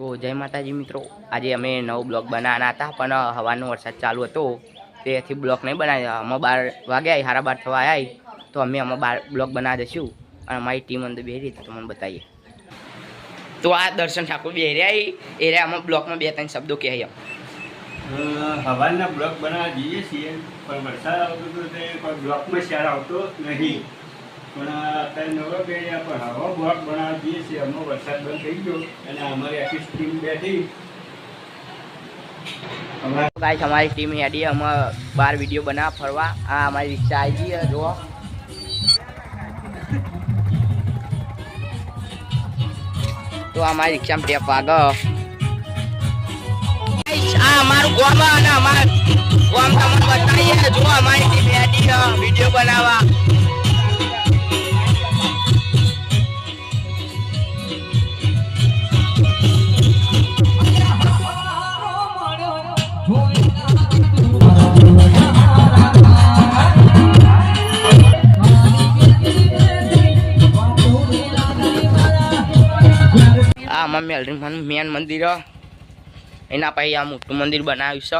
તો જય માતાજી મિત્રો. આજે અમે નવો બ્લોગ બનાવવાના હતા પણ હવાનો વરસાદ ચાલુ હતો. તેથી બ્લોગ નહીં બનાવ્યા અમે બાર વાગ્યા હારા બાર થવા આવ્યા તો અમે અમે બાર બ્લોગ બનાવી દઈશું અને અમારી ટીમ અંદર બે રહી તો તમને બતાવીએ. તો આ દર્શન ઠાકોર બે રહ્યા એ રહ્યા અમે બ્લોકમાં બે ત્રણ શબ્દો કહે અ, હવાના બ્લોક બનાવવા જઈએ છીએ પણ વરસાદ આવતો હતો તે કોઈ બ્લોકમાં શેર આવતો નહીં. પણ અત્યારે નવો ગયા પણ હવા બ્લોક બનાવી છીએ. અમો વરસાદ બંધ થઈ ગયો અને અમારી આખી ટીમ બેઠી. ગાઈસ અમારી ટીમ હેડી અમે બાર વીડિયો બનાવવા ફરવા. આ અમારી રિક્ષા આવી ગઈ જુઓ. તો અમારી રિક્ષામાં ટેપ વાગો આ અમારું ગોમ અને અમારું ગોમ તમને બતાવીએ. જુઓ, અમારી ટીમ હેડી આ મમ્મી મેલરીમાં મેન મંદિર. એના પછી આ મોટું મંદિર બનાવ્યું છે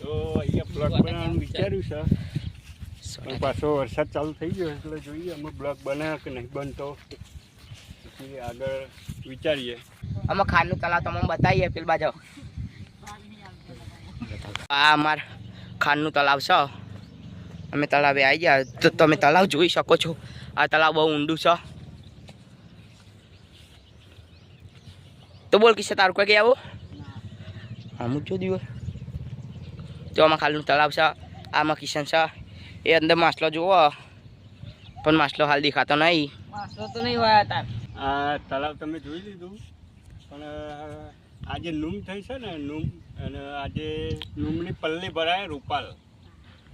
તો અહીંયા બ્લોક બનાવવાનું વિચાર્યું છે. પણ પાછો વરસાદ ચાલુ થઈ ગયો એટલે જોઈએ અમે બ્લોક બનાવ્યા કે નહીં બનતો. પછી આગળ વિચારીએ. અમે ખાંડનું તલાવ તમને બતાવીએ પેલ બાજુ. આ અમાર ખાંડનું તળાવ છે. અમે તળાવે આવી ગયા. તો તમે તળાવ જોઈ શકો છો. આ તળાવ બહુ ઊંડું છે. તો બોલ કિસ્સા તારું કોઈ આવો અમુક જો દિવસ તો આમાં ખાલનું તળાવ છે. આમાં કિશન છે. એ અંદર માછલો જુઓ. પણ માછલો હાલ દેખાતો નહીં. માસલો તો નહીં હોય તાર. આ તળાવ તમે જોઈ લીધું. પણ આજે નૂમ થઈ છે ને નૂમ અને આજે નૂમની પલ્લી ભરાય રૂપાલ.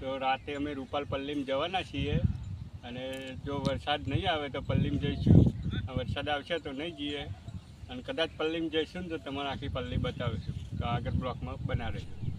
તો રાતે અમે રૂપાલ પલ્લીમાં જવાના છીએ. અને જો વરસાદ નહીં આવે તો પલ્લીમાં જઈશું. વરસાદ આવશે તો નહીં જઈએ. અને કદાચ પલ્લીમાં જઈશું ને તો તમારે આખી પલ્લી બતાવીશું. તો આગળ બ્લોકમાં બનાવી રહીશું